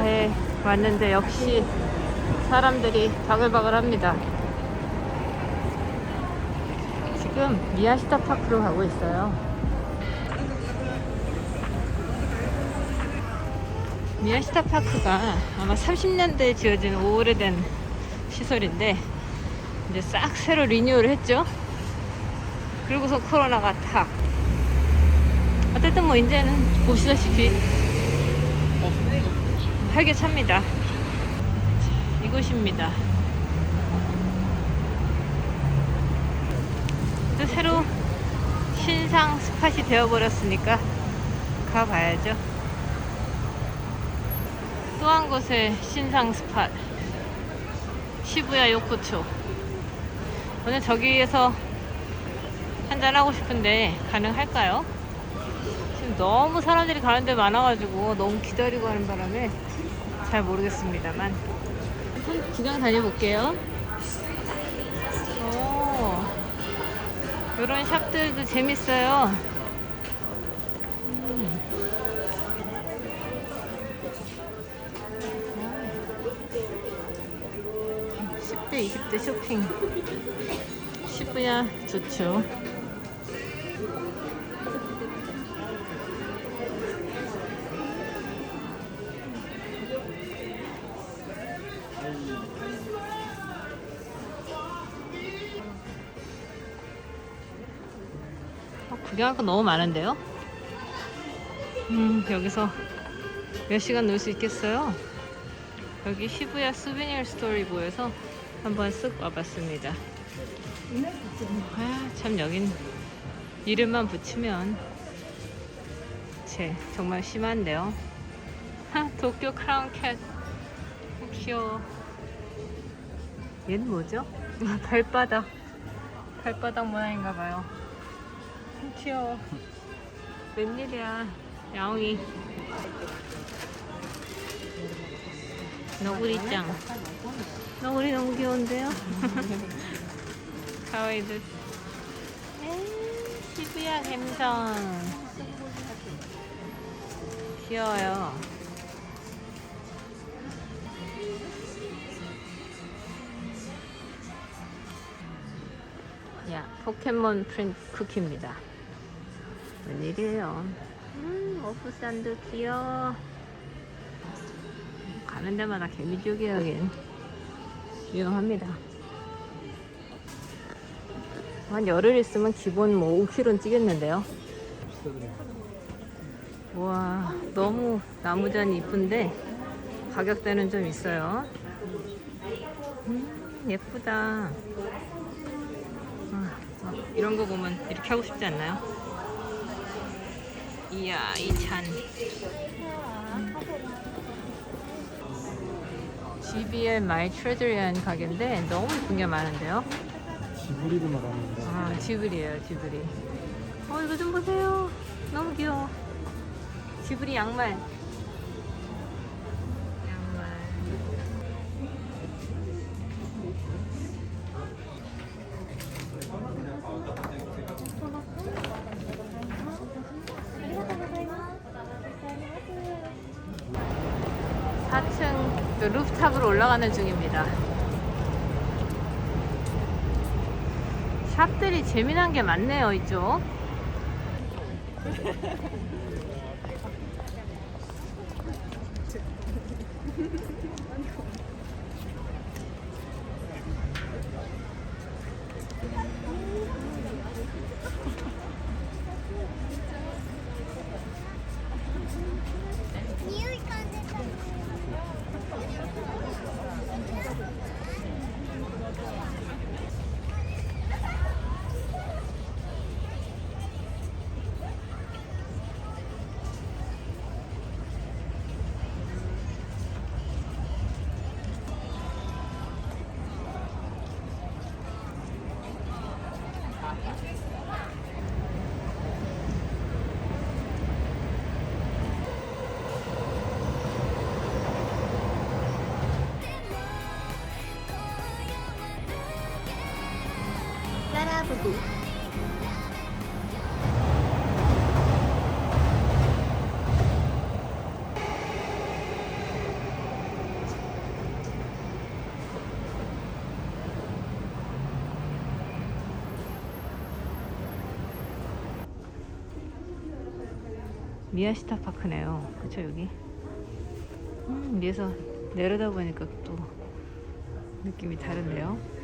미야시타에 왔는데 역시 사람들이 바글바글합니다. 지금 미야시타 파크로 가고 있어요. 미야시타 파크가 아마 30년대에 지어진 오래된 시설인데 이제 싹 새로 리뉴얼을 했죠. 그리고서 코로나가 탁. 어쨌든 뭐 이제는 보시다시피 활기찹니다. 이곳입니다. 또 새로 신상 스팟이 되어버렸으니까 가봐야죠. 또 한 곳의 신상 스팟. 시부야 요코초. 오늘 저기에서 한잔하고 싶은데 가능할까요? 지금 너무 사람들이 가는 데 많아가지고 너무 기다리고 하는 바람에 잘 모르겠습니다만 한번 구경 다녀볼게요. 오, 이런 샵들도 재밌어요. 음. 10대, 20대 쇼핑. 시부야 좋죠. 구경할 거 너무 많은데요? 음, 여기서 몇 시간 놀 수 있겠어요? 여기 시부야 수비니어 스토리 보여서 한번 쓱 와봤습니다. 아, 참 여긴 이름만 붙이면 제 정말 심한데요. 하, 도쿄 크라운 캣 어, 귀여워. 얘는 뭐죠? 발바닥 발바닥 모양인가 봐요. 음, 귀여워. 웬일이야 야옹이. 너구리짱. 너구리 너무 귀여운데요? 가와이들 에이, 시부야 갬성 귀여워요. 야 포켓몬 프린트 쿠키입니다 웬일이에요. 음 오프산도 귀여워. 가는 데마다 개미지옥이 여긴. 유용합니다. 한 열흘 있으면 기본 뭐 5kg는 찌겠는데요? 우와 너무 나무전이 이쁜데 가격대는 좀 있어요. 음 예쁘다. 아, 아, 이런 거 보면 이렇게 하고 싶지 않나요? 이야 이찬 GBL 마이 트레저리한 가게인데 너무 예쁜 게 많은데요? 지브리를 말하는데 아 지브리예요 지브리. 어 이거 좀 보세요. 너무 귀여워. 지브리 양말 층그 루프탑으로 올라가는 중입니다. 샵들이 재미난 게 많네요, 이쪽. 바라보고 미아시타 파크네요. 그쵸 여기? 음, 위에서 내려다 보니까 또 느낌이 다른데요.